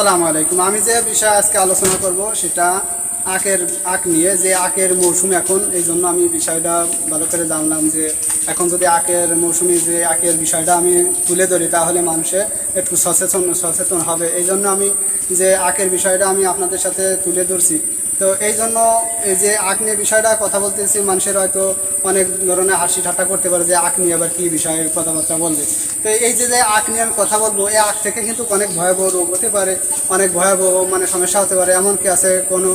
আসসালামু আলাইকুম। আমি যে বিষয়ে আজকে আলোচনা করব সেটা আখের, আখ নিয়ে, যে আখের মৌসুম এখন, এই জন্য আমি বিষয়টা ভালো করে জানলাম যে এখন যদি আখের মৌসুমে যে আখের বিষয়টা আমি তুলে ধরি, তাহলে মানুষে একটু সচেতন সচেতন হবে। এই জন্য আমি যে আখের বিষয়টা আমি আপনাদের সাথে তুলে ধরছি তো এই জন্য এই যে আখ নিয়ে বিষয়টা কথা বলতেছি, মানুষের হয়তো অনেক ধরনের হাসি ঠাট্টা করতে পারে যে আখ নিয়ে আবার কী বিষয়ে কথাবার্তা বলবে। তো এই যে যে আখ নিয়ে আমি কথা বলব, এই আখ থেকে কিন্তু অনেক ভয়াবহ রোগ হতে পারে, অনেক ভয়াবহ মানে সমস্যা হতে পারে। এমনকি আছে কোনো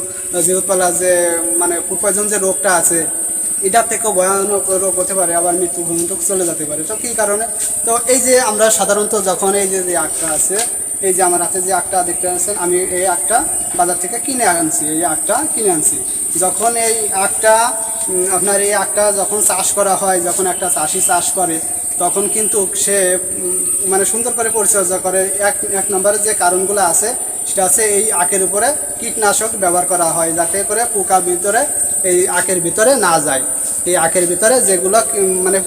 জিউতপালা যে মানে ফুড পয়জন যে রোগটা আছে, এটার থেকেও ভয়ানক রোগ হতে পারে, আবার মৃত্যু পর্যন্ত চলে যেতে পারে। তো কী কারণে? তো এই যে আমরা সাধারণত যখন এই যে আখটা আছে এই যে আমার হাতে যে আখটা দেখতে পাচ্ছেন, আমি এই আখটা বাজার থেকে কিনে আনছি, এই আখটা কিনে আনছি। যখন এই আখটা আপনার এই আখটা যখন চাষ করা হয়, যখন একটা চাষি চাষ করে, তখন কিন্তু সে মানে সুন্দর করে পরিচর্যা করে। এক এক নম্বরের যে কারণগুলো আছে, সেটা আছে এই আখের উপরে কীটনাশক ব্যবহার করা হয়, যাতে করে পোকা ভিতরে এই আখের ভিতরে না যায়। এই আখের ভিতরে যেগুলো মানে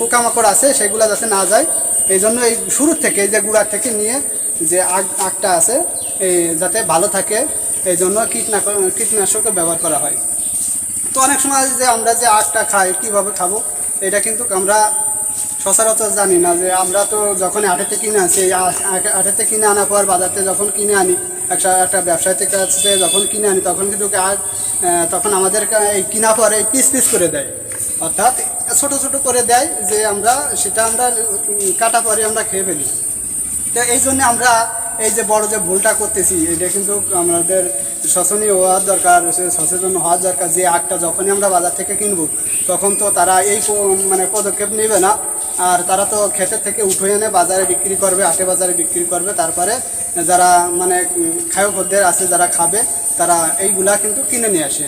পোকামাকড় আছে, সেগুলো যাতে না যায়। এই জন্য এই শুরুর থেকে যে গুঁড়ার থেকে নিয়ে যে আগ আখটা আছে এই যাতে ভালো থাকে এই জন্য কীটনাশক কীটনাশক ব্যবহার করা হয়। তো অনেক সময় যে আমরা যে আখটা খাই কীভাবে খাব এটা কিন্তু আমরা সচরাচর জানি না যে আমরা তো যখন আটেতে কিনে আনছি এই আ- আ- আটেতে কিনে আনার পর বাজারতে যখন কিনে আনি একটা একটা থেকে কাছে যখন কিনে আনি তখন কিন্তু আহ, তখন আমাদের এই কিনা পরে পিস পিস করে দেয়। অর্থাৎ ছোট ছোট করে দেয় যে আমরা সেটা আমরা কাটা পরে আমরা খেয়ে ফেলি। তো এই জন্য আমরা এই যে বড় যে ভুলটা করতেছি, এটা কিন্তু আমাদের সচেতনীয় হওয়ার দরকার সচেতন হওয়ার দরকার। যে আখটা যখনই আমরা বাজার থেকে কিনব, তখন তো তারা এই মানে পদক্ষেপ নেবে না। আর তারা তো ক্ষেতের থেকে উঠে এনে বাজারে বিক্রি করবে, হাটে বাজারে বিক্রি করবে। তারপরে যারা মানে খায়কদের আছে, যারা খাবে, তারা এইগুলা কিন্তু কিনে নিয়ে আসে।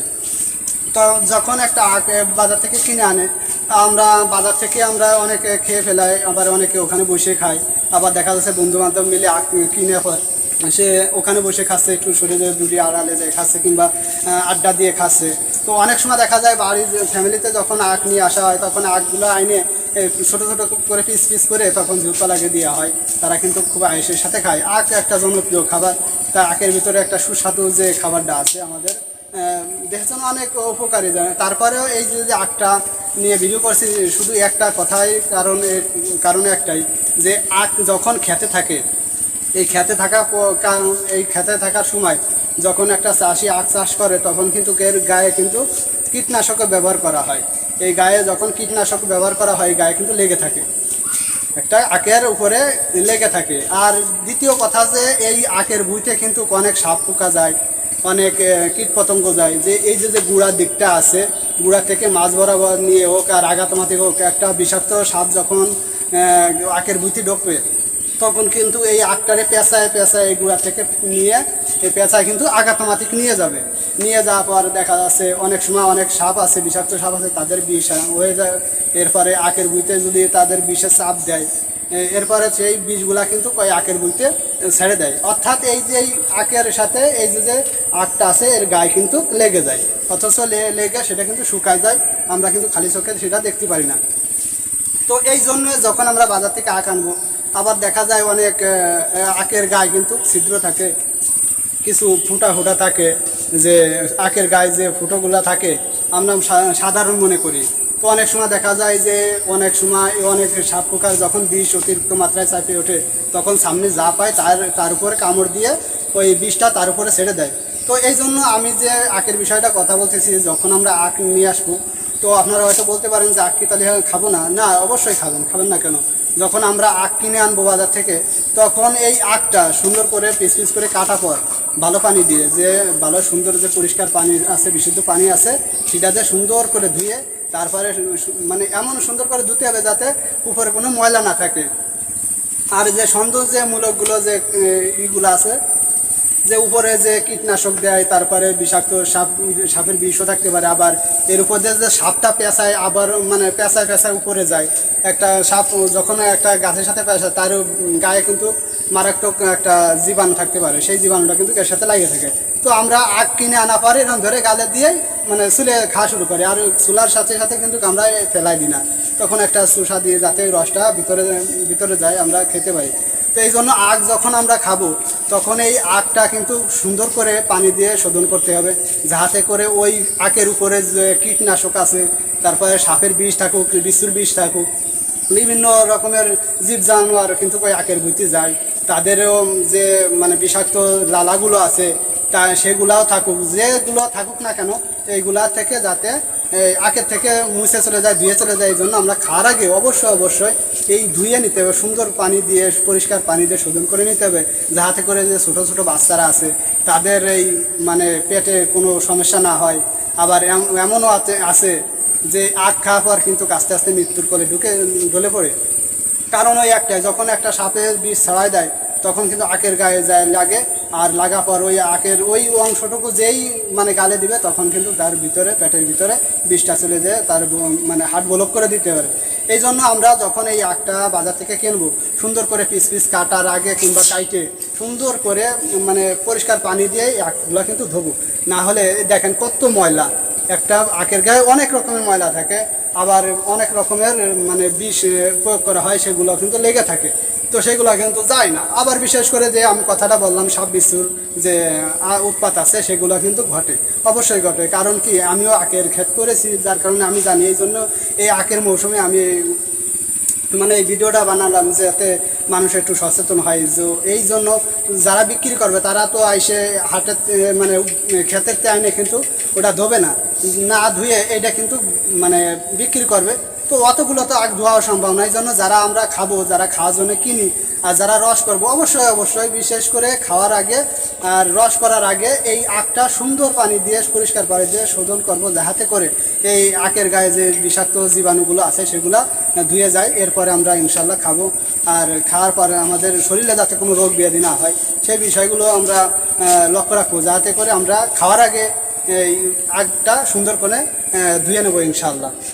তো যখন একটা আখ বাজার থেকে কিনে আনে আমরা বাজার থেকে আমরা অনেকে খেয়ে ফেলাই, আবার অনেকে ওখানে বসে খাই আবার দেখা যাচ্ছে বন্ধু বান্ধব মিলে কিনে হয়। সে ওখানে বসে খাচ্ছে, একটু শরীরে দুটি আড়ালে যায় খাচ্ছে কিংবা আড্ডা দিয়ে খাচ্ছে। তো অনেক সময় দেখা যায় বাড়ির ফ্যামিলিতে যখন আখ নিয়ে আসা হয়, তখন আখগুলো আইনে ছোটো ছোটো করে পিস পিস করে তখন ঝুতলাকে দেওয়া হয়। তারা কিন্তু খুব আয়েসের সাথে খায়। আখ একটা জনপ্রিয় খাবার। তা আখের ভিতরে একটা সুস্বাদু যে খাবারটা আছে আমাদের জন্য অনেক উপকারী জানে তারপরেও এই যে আখটা নিয়ে ভিডিও করছি, শুধু একটা কথাই কারণ কারণে একটাই, যে আখ যখন খেতে থাকে, এই খেতে থাকা এই খেতে থাকার সময় যখন একটা চাষি আখ চাষ করে, তখন কিন্তু এর গায়ে কিন্তু কীটনাশকের ব্যবহার করা হয়। এই গায়ে যখন কীটনাশক ব্যবহার করা হয় গায়ে কিন্তু লেগে থাকে। একটা আখের উপরে লেগে থাকে। আর দ্বিতীয় কথা যে, এই আখের বুইতে কিন্তু অনেক সাপ পোকা যায় অনেক কীট পতঙ্গ যায়। যে এই যে যে গুড়ার দিকটা আছে, গুড়া থেকে মাছ বরাবর নিয়ে হোক আর আগাতমাতি হোক, একটা বিষাক্ত সাপ যখন আখের বুইতে ঢোকবে, তখন কিন্তু এই আখটারে পেঁচায় পেঁচায় এই গুড়া থেকে নিয়ে, এই পেঁচায় কিন্তু আগাতমাতিক নিয়ে যাবে। নিয়ে যাওয়ার পর দেখা যাচ্ছে অনেক সময় অনেক সাপ আছে, বিষাক্ত সাপ আছে, তাদের বিষ হয়ে যায়। এরপরে আখের বুইতে যদি তাদের বিষের চাপ দেয় এরপরে সেই বীজগুলা কিন্তু ওই আখের বুইতে ছেড়ে দেয়। অর্থাৎ এই যে আখের সাথে এই যে যে আখটা আছে, এর গায়ে কিন্তু লেগে যায়। অথচ লেগে সেটা কিন্তু শুকায় যায়। আমরা কিন্তু খালি চোখে সেটা দেখতে পারি না। তো এই জন্য যখন আমরা বাজার থেকে আখ আনব, আবার দেখা যায় অনেক আখের গায়ে কিন্তু ছিদ্র থাকে, কিছু ফুটা ফুটা থাকে, যে আখের গায়ে যে ফুটোগুলো থাকে, আমরা সাধারণ মনে করি। তো অনেক সময় দেখা যায় যে অনেক সময় অনেক সাপ পোকার যখন বিষ অতিরিক্ত মাত্রায় চাপে ওঠে, তখন সামনে যা পায় তার তার উপরে কামড় দিয়ে ওই বিষটা তার উপরে ছেড়ে দেয়। তো এই জন্য আমি যে আখের বিষয়টা কথা বলতেছি, যখন আমরা আখ নিয়ে আসব, তো আপনারা হয়তো বলতে পারেন যে, আখ কি তাহলে খাব না? না, অবশ্যই খাবেন খাবেন না কেন? যখন আমরা আখ কিনে আনব বাজার থেকে, তখন এই আখটা সুন্দর করে পিস পিস করে কাটা পর ভালো পানি দিয়ে, যে ভালো সুন্দর যে পরিষ্কার পানি আছে, বিশুদ্ধ পানি আছে, সেটা দিয়ে সুন্দর করে ধুয়ে তারপরে মানে এমন সুন্দর করে ধুতে হবে যাতে উপরে কোনো ময়লা না থাকে। আর যে সৌন্দর্যমূলকগুলো যে ইগুলো আছে, যে উপরে যে কীটনাশক দেয়, তারপরে বিষাক্ত সাপ, সাপের বিষও থাকতে পারে, আবার এর উপর দিয়ে যে সাপটা পেঁচায়, আবার মানে পেঁচায় পেঁচায় উপরে যায়। একটা সাপ যখন একটা গাছের সাথে পেঁচায়, তার গায়ে কিন্তু মারাত্মক একটা জীবাণু থাকতে পারে। সেই জীবাণুটা কিন্তু এর সাথে লাগিয়ে থাকে। তো আমরা আগ কিনে আনা পরে এরকম ধরে গালে দিয়েই মানে চুলে খাওয়া শুরু করে। আর চুলার সাথে সাথে কিন্তু আমরা ফেলাই দিই না। তখন একটা চুষা দিয়ে যাতে রসটা ভিতরে ভিতরে যায়, আমরা খেতে পারি। তো এই জন্য আখ যখন আমরা খাব, তখন এই আখটা কিন্তু সুন্দর করে পানি দিয়ে শোধন করতে হবে। যাহাতে করে ওই আখের উপরে যে কীটনাশক আছে, তারপরে সাপের বিষ থাকুক বিশুর বিষ থাকুক, বিভিন্ন রকমের জীব জানোয়ার কিন্তু ওই আখের ভুইতে যায়। তাদেরও যে মানে বিষাক্ত লালাগুলো আছে, তা সেগুলাও থাকুক, যেগুলো থাকুক না কেন এইগুলা থেকে যাতে আখের থেকে মুছে চলে যায়, ধুয়ে চলে যায়, এই জন্য আমরা খাওয়ার আগে অবশ্যই অবশ্যই এই ধুয়ে নিতে হবে, সুন্দর পানি দিয়ে, পরিষ্কার পানি দিয়ে শোধন করে নিতে হবে, যাহাতে করে যে ছোটো ছোটো বাচ্চারা আছে, তাদের এই মানে পেটে কোনো সমস্যা না হয়। আবার এম- এমনও আছে যে আখ খাওয়ার পর কিন্তু আস্তে আস্তে মৃত্যুর কোলে ঢুকে, ঢলে পড়ে। কারণ ওই একটাই, যখন একটা সাপের বিষ ছড়ায় দেয়, তখন কিন্তু আখের গায়ে যায় লাগে আর লাগা পর ওই আখের ওই অংশটুকু যেই মানে গালে দিবে, তখন কিন্তু তার ভিতরে, পেটের ভিতরে বিষটা চলে যেয়ে, তার মানে হাট ব্লক করে দিতে পারে এই জন্য আমরা যখন এই আখটা বাজার থেকে কিনবো, সুন্দর করে পিস পিস কাটার আগে কিংবা কাইটে সুন্দর করে মানে পরিষ্কার পানি দিয়ে এই আখগুলো কিন্তু ধোবো। না হলে দেখেন কত ময়লা। একটা আখের গায়ে অনেক রকমের ময়লা থাকে, আবার অনেক রকমের মানে বিষ প্রয়োগ করা হয়, সেগুলো কিন্তু লেগে থাকে। তো সেগুলো কিন্তু যায় না। আবার বিশেষ করে যে আমি কথাটা বললাম সাপ বিচ্ছুর যে উৎপাত আছে, সেগুলো কিন্তু ঘটে। অবশ্যই ঘটে। কারণ কি, আমিও আখের ক্ষেত করেছি, যার কারণে আমি জানি। এই জন্য এই আখের মৌসুমে আমি মানে এই ভিডিওটা বানালাম যাতে মানুষ একটু সচেতন হয়। যে, এই জন্য যারা বিক্রি করবে, তারা তো আইসে হাটের মানে ক্ষেতের আইনে কিন্তু ওটা ধোবে না। না ধুয়ে এটা কিন্তু মানে বিক্রি করবে। তো অতগুলো তো আগ ধোয়া সম্ভব না এই জন্য যারা আমরা খাব, যারা খাওয়ার জন্য কিনি আর যারা রস করব, অবশ্যই অবশ্যই বিশেষ করে খাওয়ার আগে আর রস করার আগে এই আখটা সুন্দর পানি দিয়ে পরিষ্কার পানি দিয়ে শোধন করব, যাহাতে করে এই আখের গায়ে যে বিষাক্ত জীবাণুগুলো আছে, সেগুলো ধুয়ে যায়। এরপরে আমরা ইনশাল্লাহ খাব। আর খাওয়ার পরে আমাদের শরীরে যাতে কোনো রোগ ব্যাধি না হয়, সেই বিষয়গুলো আমরা লক্ষ্য রাখব যাতে করে আমরা খাওয়ার আগে এই আগটা সুন্দর করে ধুয়ে নেব ইনশাল্লাহ